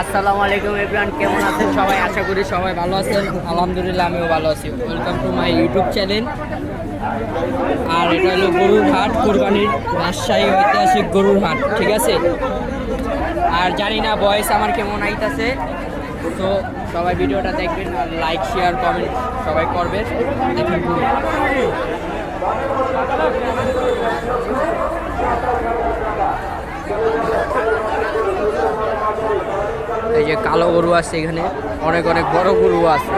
আসসালামু আলাইকুম এভরিওয়ান, কেমন আছেন সবাই? আশা করি সবাই ভালো আছেন। আলহামদুলিল্লাহ, আমিও ভালো আছি। Welcome to my YouTube channel আর এটা হলো গরুর হাট, কোরবানির রাজশাহী ঐতিহাসিক গরুর হাট, ঠিক আছে? আর জানি না, বয়স আমার কেমন আইতাছে। তো সবাই ভিডিওটা দেখবেন আর লাইক শেয়ার কমেন্ট সবাই করবেন। দেখেন গরু। এই যে কালো গরু আছে এখানে, অনেক অনেক বড় গরু আছে।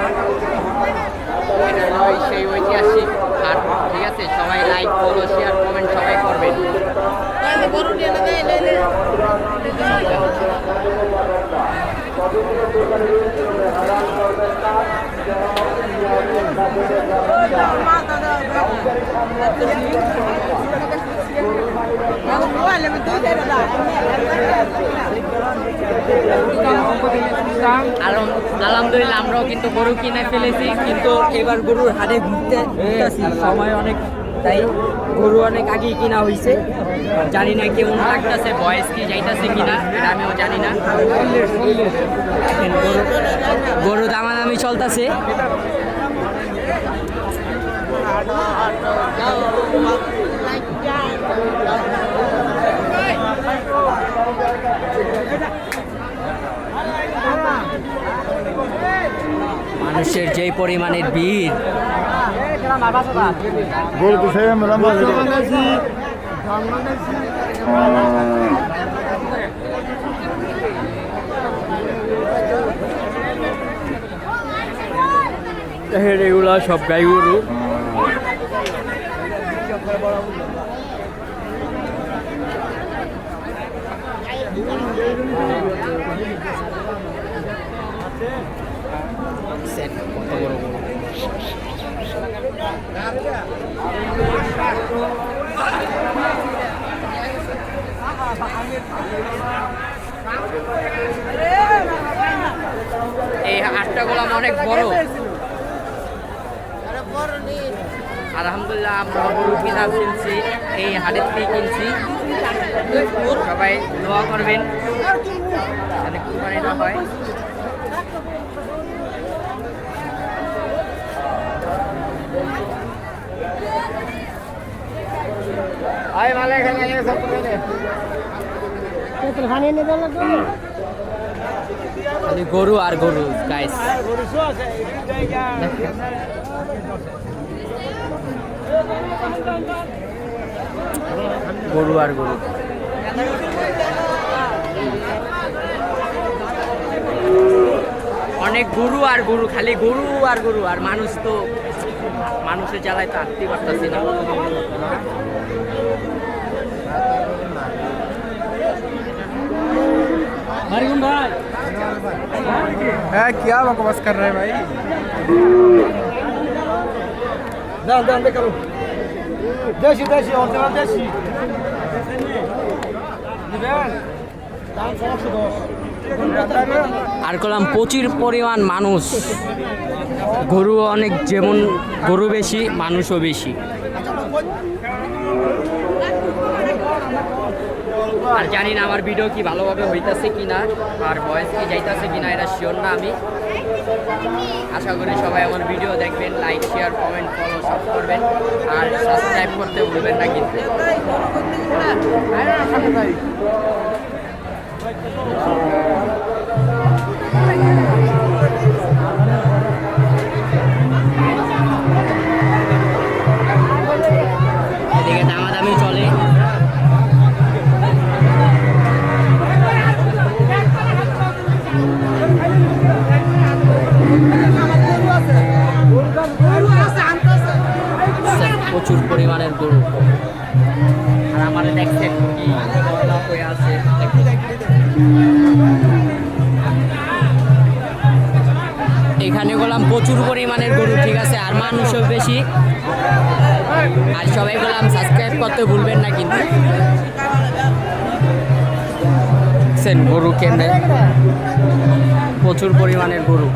এটা হলো সেই ঐতিহাসিক হাট, ঠিক আছে? সবাই লাইক ফলো শেয়ার কমেন্ট সবাই করবেন। আলহাম- আলহামদুলিল্লাহ, আমরাও কিন্তু গরু কিনে ফেলেছি, কিন্তু এবার গরুর হাটে ঘুরতে সময় অনেক, তাই গরু অনেক আগেই কিনা হয়েছে জানি না কেমন লাগতেছে, বয়স কি যাইতেছে কিনা, এটা আমিও জানি না। গরু গরু দামাদামি চলতেছে। মানুষের যেই পরিমাণের ভিড় এগুলা সব গাই গরু দেখছেন কত বড় গরু এই আটটা গোলাম অনেক বড়। আলহামদুলিল্লাহ, আমরা গরু কিনা ফেলছি এই হাটের থেকে কিনছি। সবাই দোয়া করবেন। যাতে কুরবানিটা হয় আয় মালে এখানে এখানে সব করে খালি গরু আর গরু গাইস গরু আর গরু। অনেক গরু আর গরু খালি গরু আর গরু আর মানুষ তো। মানুষের জ্বালায় তো আটতে পারতাছি না है क्या बकवास कर रहे हैं भाई दान दान करो देशी देशी ओरिजिनल देशी নিবেন দাম সমস্যা দশ আর করলাম প্রচুর পরিমাণ মানুষ গরু অনেক যেমন গরু বেশি, মানুষও বেশি। আর জানি না আমার ভিডিও কি ভালোভাবে হইতাছে কিনা, আর ভয়েস কি যাইতাছে কিনা, এটা শিওর না আমি। আশা করি সবাই আমার ভিডিও দেখবেন লাইক শেয়ার কমেন্ট ফলো সব করবেন, আর সাবস্ক্রাইব করতে ভুলবেন না কিন্তু। এদিকে প্রচুর পরিমাণের গরু, ঠিক আছে? আর মানুষও বেশি। আর সবাই গেলাম সাবস্ক্রাইব করতে ভুলবেন না কিন্তু। গরু কেমনে? প্রচুর পরিমাণের গরু।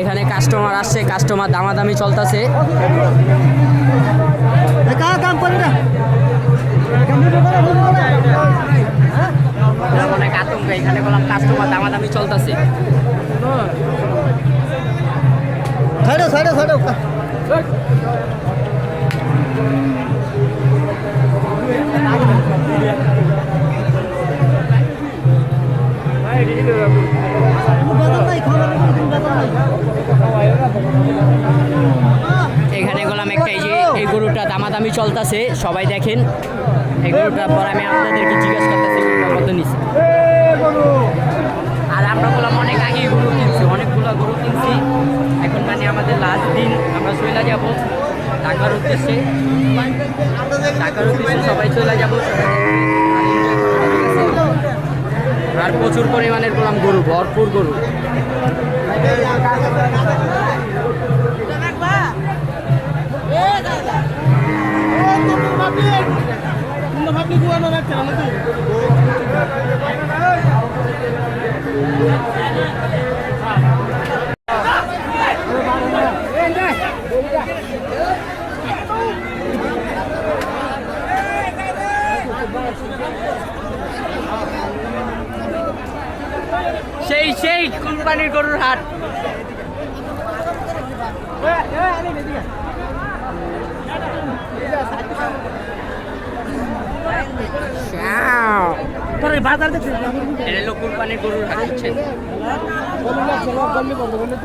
এখানে কাস্টমার আসছে কাস্টমার দামাদামি চলতেছে। এরকম অনেক আতঙ্ক বললাম কাস্টমার দামাদামি চলতেছে। ছাড়ো ছাড়ো ছাড়ো। ভাই চলতেছে, সবাই দেখেন। এই গরুটার পর আমি আপনাদেরকে জিজ্ঞেস করতেছি কত নিচ্ছে আর আমরা বললাম, অনেক আগে গরু কিনছি, অনেকগুলো গরু কিনছি। এখন মানে আমাদের লাস্ট দিন আমরা চলে যাব ঢাকার উদ্দেশ্যে। ঢাকার উদ্দেশ্যে সবাই চলে যাব। আর প্রচুর পরিমাণের বললাম গরু, ভরপুর গরু। সেই সেই কোম্পানির গরুর হাট। বাজার দেখছি এটা হলো কোম্পানির গরুর হাট বুঝছেন বন্ধ করলে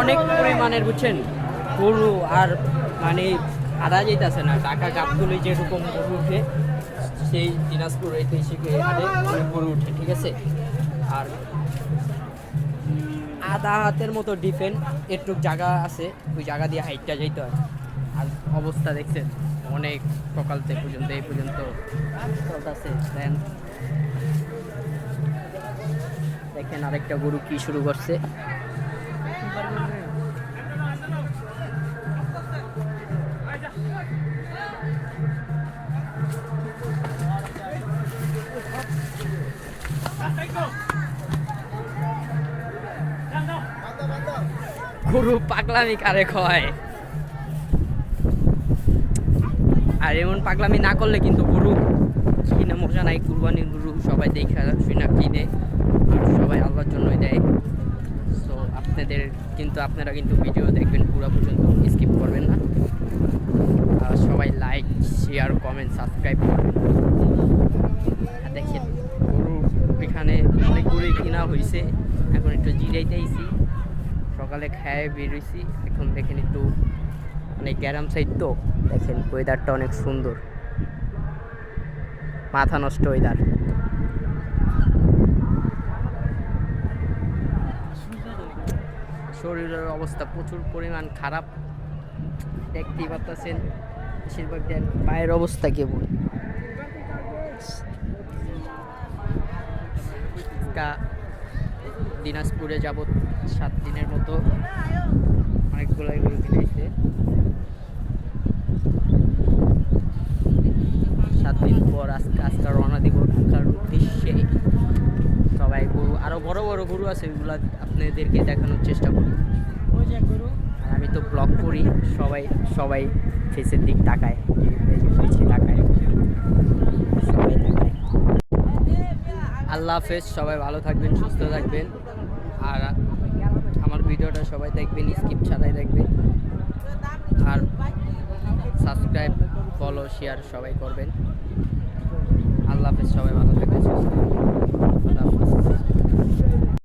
অনেক পরিমাণের বুঝছেন, গরু আর মানে আদা যেতেছে না টাকা গাবগুলো যেরকম গরু উঠে, সেই দিনাজপুর অনেক গরু উঠে, ঠিক আছে? আর আধা হাতের মতো ডিফেন্ড একটু জায়গা আছে, ওই জায়গা দিয়ে হাইটটা যেতে হয়। আর অবস্থা দেখছেন অনেক সকাল থেকে পর্যন্ত, এই পর্যন্ত দেখেন আরেকটা গরু কি শুরু করছে। গরু পাগলামি কারে কয়? আর এমন পাগলামি না করলে কিন্তু গরু কিনে মজা নাই, কুরবানির গরু সবাই দেখা শুনা কিনে, আর সবাই আল্লাহর জন্যই দেয়। সো আপনাদের কিন্তু, আপনারা কিন্তু ভিডিও দেখবেন পুরো পর্যন্ত স্কিপ করবেন না। আর সবাই লাইক শেয়ার কমেন্ট সাবস্ক্রাইব করবেন দেখেন, গরু এখানে অনেক গরুই কিনা হয়েছে এখন একটু জিরাইতে সকালে খেয়ে বেরোইছি এখন দেখেন একটু মানে গ্যারাম সাইড তো, দেখেন ওয়েদারটা অনেক সুন্দর। মাথা নষ্ট ওয়েদার শরীরের অবস্থা প্রচুর পরিমাণ খারাপ। দেখতেই পাচ্ছেন বেশিরভাগ দেন পায়ের অবস্থা তা দিনাজপুরে যাব সাত দিনের মতো। অনেকগুলো গরু কিনেছে সাত দিন পর আজকে আজকে রওনা দিব ঢাকার উদ্দেশ্যে। সবাই গরু আরও বড় বড় গরু আছে ওগুলো আপনাদেরকে দেখানোর চেষ্টা করি আর আমি তো ব্লগ করি সবাই সবাই ফেসের দিক তাকায়। এই তাকায়। সবাই তাকায়। আল্লাহ হাফেজ সবাই ভালো থাকবেন সুস্থ থাকবেন। আর আমার ভিডিওটা সবাই দেখবেন স্কিপ ছাড়াই দেখবেন। আর সাবস্ক্রাইব ফলো শেয়ার সবাই করবেন। আল্লাহ হাফেজ, সবাই ভালো থাকবেন